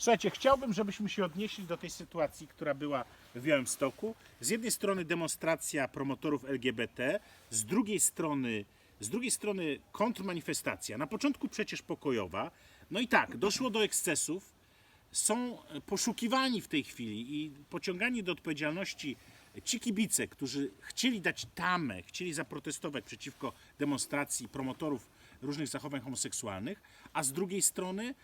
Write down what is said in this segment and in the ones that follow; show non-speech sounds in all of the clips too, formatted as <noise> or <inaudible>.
Słuchajcie, chciałbym, żebyśmy się odnieśli do tej sytuacji, która była w Białymstoku. Z jednej strony demonstracja promotorów LGBT, z drugiej strony, z drugiej strony kontrmanifestacja. Na początku przecież pokojowa. No i tak, doszło do ekscesów. Są poszukiwani w tej chwili i pociągani do odpowiedzialności ci kibice, którzy chcieli dać tamę, chcieli zaprotestować przeciwko demonstracji promotorów różnych zachowań homoseksualnych, a z drugiej strony,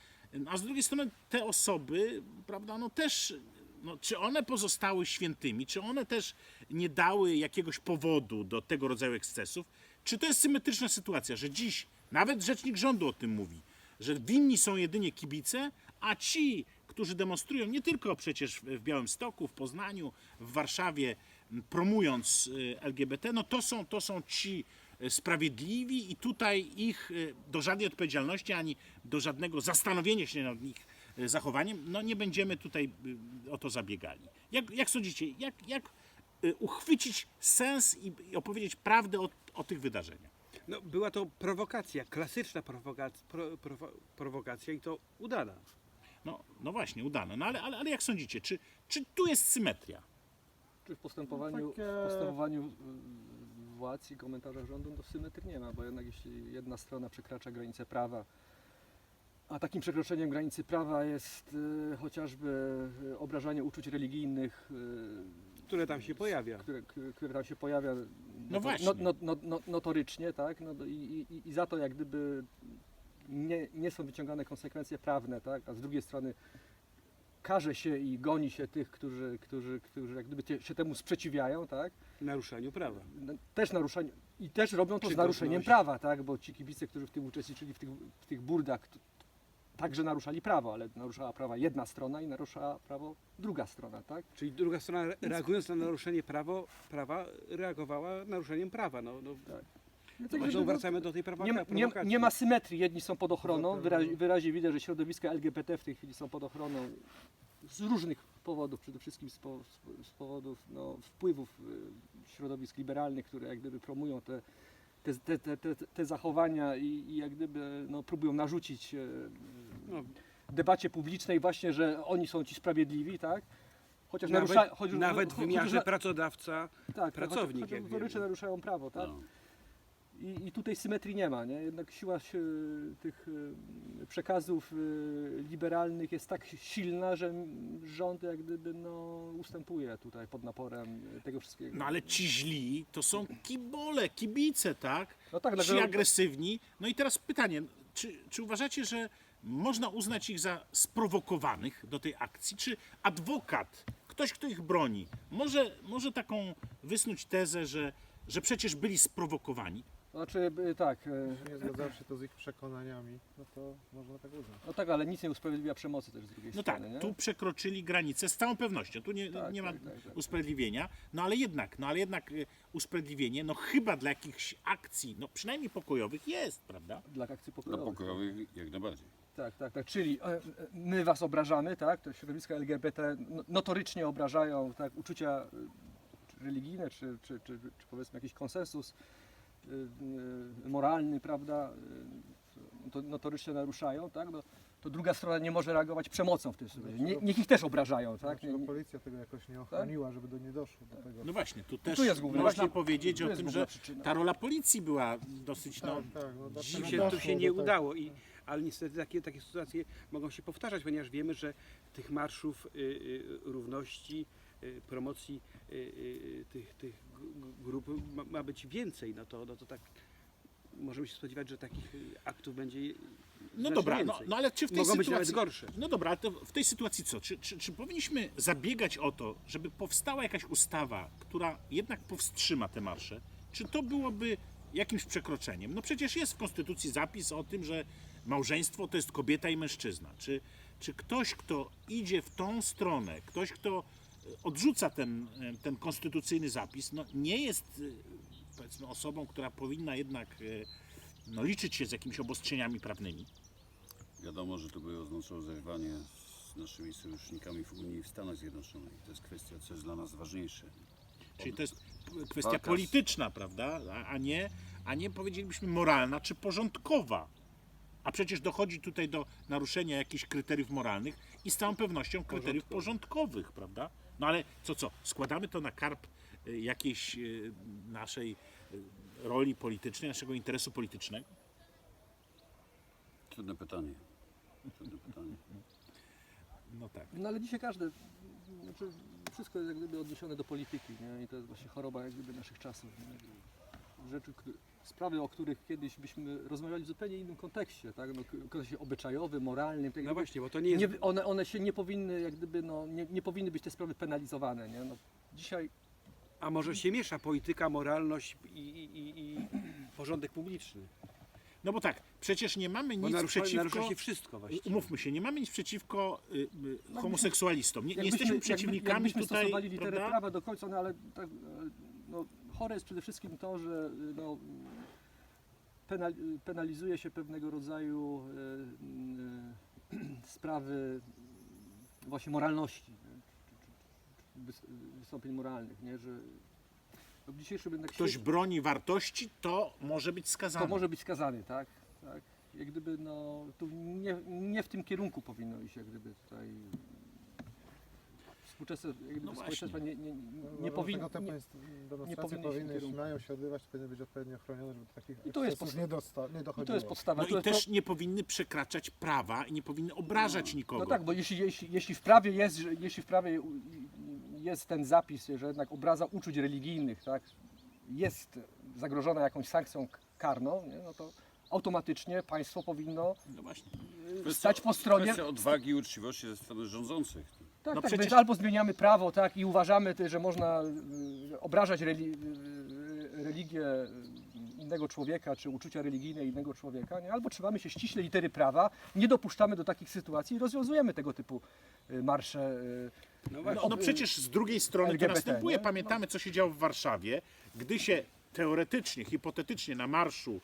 a z drugiej strony te osoby, prawda, no też, no, czy one pozostały świętymi, czy one też nie dały jakiegoś powodu do tego rodzaju ekscesów, czy to jest symetryczna sytuacja, że dziś nawet rzecznik rządu o tym mówi, że winni są jedynie kibice, a ci, którzy demonstrują nie tylko przecież w Białymstoku, w Poznaniu, w Warszawie, promując y, LGBT, no to są, to są ci sprawiedliwi i tutaj ich y, do żadnej odpowiedzialności ani do żadnego zastanowienia się nad ich y, zachowaniem, no nie będziemy tutaj o to zabiegali. Jak, jak sądzicie, jak, jak uchwycić sens i, i opowiedzieć prawdę o, o tych wydarzeniach? No, była to prowokacja, klasyczna prowokacja, pro, prowo, prowokacja i to udana. No, no właśnie, udane. No ale, ale, ale jak sądzicie, czy, czy tu jest symetria? Czy w postępowaniu, Takie- w postępowaniu władz i komentarzach rządu to symetrii nie ma, bo jednak jeśli jedna strona przekracza granicę prawa, a takim przekroczeniem granicy prawa jest y, chociażby y, obrażanie uczuć religijnych, y, Które tam się pojawia. które, które- tam się pojawia No właśnie. no, no, no, no, notorycznie, tak? No, do- i, i, I za to jak gdyby nie, nie są wyciągane konsekwencje prawne, tak? A z drugiej strony karze się i goni się tych, którzy, którzy, którzy jak gdyby te, się temu sprzeciwiają, tak? Naruszaniu prawa. No, Też naruszanie i też robią to z naruszeniem prawa, tak? Bo ci kibice, którzy w tym uczestniczyli, w tych, w tych burdach, to, także naruszali prawo, ale naruszała prawa jedna strona i naruszała prawo druga strona, tak? Czyli druga strona re- reagując na naruszenie prawo, prawa, reagowała naruszeniem prawa. No, no, jak znowu gdyby, wracamy do tej prawa, nie, ma- nie, nie ma symetrii, jedni są pod ochroną, wyraźnie, no. wyraźnie widać, że środowiska LGBT w tej chwili są pod ochroną z różnych powodów, przede wszystkim z, po, z powodów no, wpływów y, środowisk liberalnych, które jak gdyby promują te, te, te, te, te, zachowania i, i jak gdyby no, próbują narzucić y, No, debacie publicznej właśnie, że oni są ci sprawiedliwi, tak? Chociaż nawet narusza, choć, nawet w chociaż wymiarze na- pracodawca, tak, pracownik, chociaż wiemy. naruszają prawo, tak? no, I, I tutaj symetrii nie ma, nie? Jednak siła się, tych y, przekazów y, liberalnych jest tak silna, że rząd jak gdyby no, ustępuje tutaj pod naporem tego wszystkiego. No ale ci źli to są kibole, kibice, tak? No tak, Ci dlatego- agresywni. No i teraz pytanie, czy, czy uważacie, że można uznać ich za sprowokowanych do tej akcji? Czy adwokat, ktoś, kto ich broni, może, może taką wysnuć tezę, że, że przecież byli sprowokowani? Znaczy y, tak, y, Jeśli nie zgadzam się to z ich przekonaniami, no to można tak uznać. no tak, ale nic nie usprawiedliwia przemocy też z drugiej No tak, strony, nie? tu przekroczyli granicę z całą pewnością, tu nie, Tak, nie ma tak, tak, tak. usprawiedliwienia, no ale jednak, no ale jednak y, usprawiedliwienie, no chyba dla jakichś akcji, no przynajmniej pokojowych jest, prawda? Dla akcji Dla pokojowych. pokojowych jak najbardziej. Tak, tak, tak. Czyli e, e, my was obrażamy, tak? To środowiska LGBT no- notorycznie obrażają tak, uczucia e, czy religijne, czy, czy, czy, czy powiedzmy jakiś konsensus e, e, moralny, prawda? E, To notorycznie naruszają, tak? No, to druga strona nie może reagować przemocą w tym sytuacji. Nie, niech ich też obrażają, tak? Nie, Dlaczego nie, policja tego jakoś nie ochroniła, żeby do nie doszło do tego. No właśnie, tu też tu jest główna- można właśnie- powiedzieć o tym, że przyczyna. ta rola policji była dosyć, no, tak, tak, no, się, to nie tego? udało, i, ale niestety takie, takie sytuacje mogą się powtarzać, ponieważ wiemy, że tych marszów y, y, równości, y, promocji y, y, tych, tych grup ma, być więcej. No to, no to tak możemy się spodziewać, że takich y, aktów będzie no dobra, no, więcej. no ale czy w tej Mogą być sytuacji... nawet gorsze. No dobra, ale to w tej sytuacji co? Czy, czy, czy powinniśmy zabiegać o to, żeby powstała jakaś ustawa, która jednak powstrzyma te marsze? Czy to byłoby jakimś przekroczeniem? No przecież jest w Konstytucji zapis o tym, że małżeństwo to jest kobieta i mężczyzna. Czy, czy ktoś, kto idzie w tą stronę, ktoś, kto odrzuca ten, e, ten konstytucyjny zapis, no nie jest e, powiedzmy osobą, która powinna jednak e, no, liczyć się z jakimiś obostrzeniami prawnymi? Wiadomo, że to by oznaczało zerwanie z naszymi sojusznikami w Unii i w Stanach Zjednoczonych. To jest kwestia, co jest dla nas ważniejsze. Czyli to jest kwestia Walka polityczna, prawda? A, nie, a nie powiedzielibyśmy moralna czy porządkowa. A przecież dochodzi tutaj do naruszenia jakichś kryteriów moralnych i z całą pewnością kryteriów porządkowych, prawda? No ale co, co? Składamy to na karp y, jakiejś y, naszej y, roli politycznej, naszego interesu politycznego? Trudne pytanie. Trudne pytanie. No tak. No ale dzisiaj każdy, znaczy wszystko jest jak gdyby odniesione do polityki, nie? I to jest właśnie choroba jak gdyby naszych czasów. Nie? Rzeczy, które, sprawy, o których kiedyś byśmy rozmawiali w zupełnie innym kontekście, tak? No, kontekście obyczajowym, moralnym. Tak No właśnie, bo to nie jest... nie, one, one się nie powinny, jak gdyby, no, nie, nie powinny być te sprawy penalizowane, nie? No, dzisiaj A może się miesza polityka, moralność i, i, i porządek publiczny? No bo tak, przecież nie mamy Bo nic narusza, przeciwko... się wszystko właściwie. Umówmy się, nie mamy nic przeciwko y, y, homoseksualistom. Nie, nie jakbyśmy- jesteśmy jakby- przeciwnikami jakbyśmy tutaj, stosowali literę prawda? prawa do końca, no ale tak, e, no, chore jest przede wszystkim to, że e, no, penal, penalizuje się pewnego rodzaju e, e, sprawy właśnie moralności, nie? Czy- czy- czy wys- wystąpień moralnych, nie? że no, w dzisiejszym jednak Ktoś świecie broni wartości, to może być skazany. to może być skazany, tak? tak? Jak gdyby no, tu nie, nie w tym kierunku powinno iść, jak gdyby tutaj współczesne jak gdyby No społeczeństwa nie, nie, No, nie powinno. Typu Nie, inst- demonstracje powinny iść w powinny, jeśli kierunku. mają się odbywać, to powinny być odpowiednio chronione, żeby do takich I to jest ekscesów podsta- nie, dosta- nie I dochodziło. to jest podstawa. No to i jest też po- nie powinny przekraczać prawa i nie powinny obrażać nikogo. no tak, bo jeśli, jeśli, jeśli w prawie jest, że- jeśli w prawie u- jest ten zapis, że jednak obraza uczuć religijnych, tak, jest zagrożona jakąś sankcją karną, nie, no to automatycznie państwo powinno No właśnie. y, stać po stronie. Kwestia odwagi i uczciwości ze strony rządzących. Tak, No tak, przecież- albo zmieniamy prawo, tak, i uważamy, że można y, obrażać reli, y, religię y, innego człowieka, czy uczucia religijne innego człowieka, nie? albo trzymamy się ściśle litery prawa, nie dopuszczamy do takich sytuacji i rozwiązujemy tego typu y, marsze. No No, właśnie. no przecież z drugiej strony LGBT, to następuje. nie? Pamiętamy, co się działo w Warszawie, gdy się teoretycznie, hipotetycznie na marszu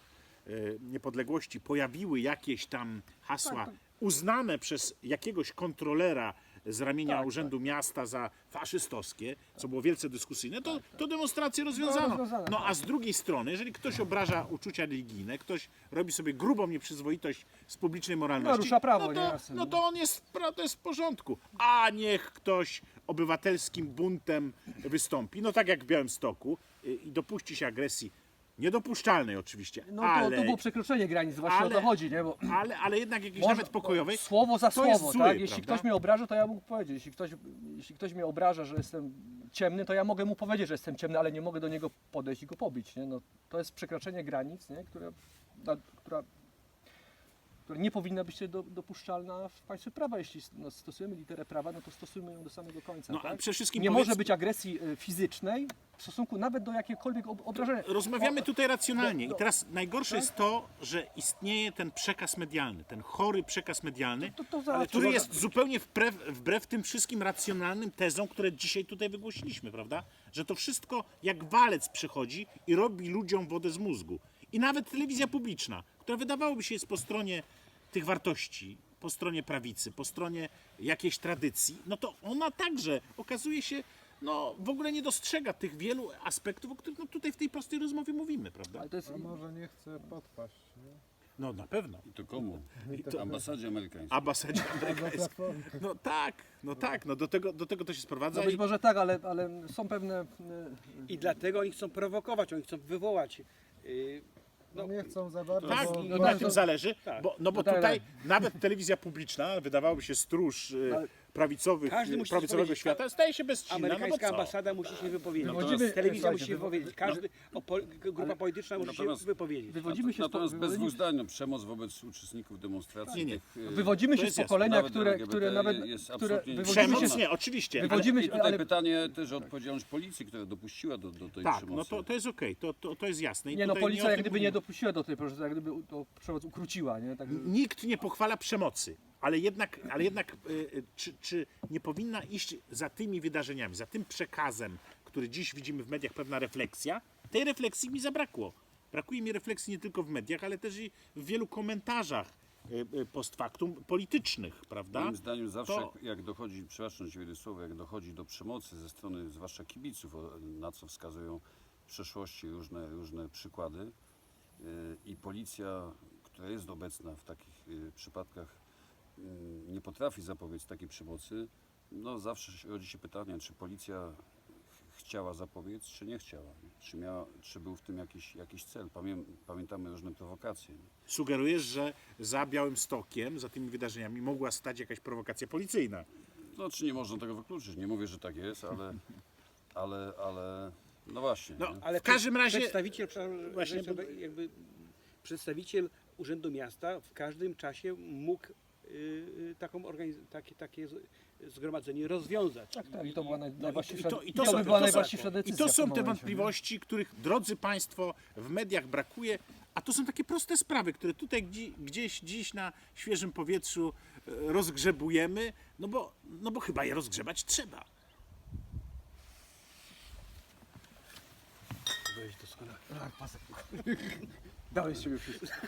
e, niepodległości pojawiły jakieś tam hasła Tak, uznane przez jakiegoś kontrolera z ramienia Tak, Urzędu Miasta za faszystowskie, co było wielce dyskusyjne, to, to demonstrację rozwiązano. No tak. a z drugiej strony, jeżeli ktoś obraża uczucia religijne, ktoś robi sobie grubą nieprzyzwoitość z publicznej moralności, Narusza prawo, no to, no no. to on jest, to jest w porządku. A niech ktoś obywatelskim buntem wystąpi, no tak jak w Białymstoku y, i dopuści się agresji, niedopuszczalnej oczywiście, No to, ale, to było przekroczenie granic, właśnie ale- o to chodzi, nie? Bo ale, ale jednak jakiejś Może- nawet pokojowej. Słowo za słowo, zły, tak? Jeśli prawda? ktoś mnie obraża, to ja mógł powiedzieć. Jeśli ktoś, jeśli ktoś mnie obraża, że jestem ciemny, to ja mogę mu powiedzieć, że jestem ciemny, ale nie mogę do niego podejść i go pobić. Nie? No, to jest przekraczanie granic, nie? Które, na, która, która nie powinna być do, dopuszczalna w państwie prawa. Jeśli no, stosujemy literę prawa, no to stosujmy ją do samego końca. No, tak? przede wszystkim Nie powiedz- może być agresji y, fizycznej w stosunku nawet do jakiegokolwiek ob- obrażenia. Rozmawiamy O- tutaj racjonalnie no, i teraz najgorsze tak? jest to, że istnieje ten przekaz medialny, ten chory przekaz medialny, To- to zaraz- który to jest zupełnie wbrew, wbrew tym wszystkim racjonalnym tezom, które dzisiaj tutaj wygłosiliśmy, prawda? Że to wszystko jak walec przychodzi i robi ludziom wodę z mózgu. I nawet telewizja publiczna, która wydawałoby się jest po stronie tych wartości, po stronie prawicy, po stronie jakiejś tradycji, no to ona także okazuje się, no w ogóle nie dostrzega tych wielu aspektów, o których no, tutaj w tej prostej rozmowie mówimy, prawda? Ale to jest, A może nie chce podpaść, nie? No na pewno. I to komu? I to- Ambasadzie amerykańskiej. Ambasadzie amerykańskiej. No tak, no tak, no do tego, do tego to się sprowadza. no być i- może tak, ale, ale są pewne... y, I dlatego oni chcą prowokować, oni chcą wywołać. yy, No nie chcą za bardzo, Tak, bo, i no na tak, tym zależy, tak. bo, no bo tak, tutaj nawet telewizja publiczna, wydawałoby się stróż y, Ale- prawicowych, Każdy musi prawicowego powiedzieć, świata, staje się bezsilna, no bo Amerykańska co? ambasada musi się wypowiedzieć. Wywodzimy- Telewizja musi się wypowiedzieć. Każdy, opo- grupa polityczna musi Natomiast- się wypowiedzieć. Wywodzimy się z, po, Natomiast bez wywodzimy, dwóch zdań, no, przemoc wobec uczestników demonstracji. Nie, nie. Tych, e, wywodzimy się z pokolenia, Nawet które, LGBT które nawet... jest Które absolutnie wywodzimy Przemoc się, nie, oczywiście. Wywodzimy I się, tutaj ale- pytanie też o odpowiedzialność policji, która dopuściła do, do tej Tak, przemocy. no to, to jest okej, to, to, to jest jasne. I Nie no, tutaj policja o jak tym gdyby nie mówimy. dopuściła do tej procesu, jak gdyby to przemoc ukróciła, nie? Tak, Nikt nie pochwala przemocy, ale jednak, ale jednak y, y, czy, czy nie powinna iść za tymi wydarzeniami, za tym przekazem, który dziś widzimy w mediach, pewna refleksja? Tej refleksji mi zabrakło. Brakuje mi refleksji nie tylko w mediach, ale też i w wielu komentarzach y, post factum politycznych, prawda? Moim zdaniem zawsze To- jak, jak dochodzi, przepraszam jedno słowo, jak dochodzi do przemocy ze strony zwłaszcza kibiców, na co wskazują w przeszłości różne, różne przykłady i policja, która jest obecna w takich przypadkach, nie potrafi zapobiec takiej przemocy, no zawsze rodzi się pytanie, czy policja ch- chciała zapobiec, czy nie chciała. nie? Czy, miała, czy był w tym jakiś, jakiś cel. Pamię, pamiętamy różne prowokacje. nie? Sugerujesz, że za Białym Stokiem, za tymi wydarzeniami mogła stać jakaś prowokacja policyjna. No, czy nie można tego wykluczyć? Nie mówię, że tak jest, ale, <laughs> ale, ale no właśnie. No, nie? ale w każdym razie... Przedstawiciel, Właśnie, jakby przedstawiciel Urzędu Miasta w każdym czasie mógł taką organiz- takie, takie z- zgromadzenie rozwiązać. Tak, tak, i to była naj, No i, najwłaściwsza, i to, i to, to są, była najwłaściwsza decyzja. I to są te wątpliwości, których, drodzy Państwo, w mediach brakuje, a to są takie proste sprawy, które tutaj gdzie, gdzieś dziś na świeżym powietrzu e, rozgrzebujemy, no bo, no bo chyba je rozgrzebać trzeba. Weź doskonale. nie? <laughs> Dałeś z siebie wszystko.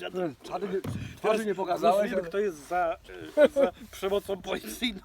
Nie, twarzy nie pokazałeś, Głosujemy, ale... kto jest za, za przemocą policyjną.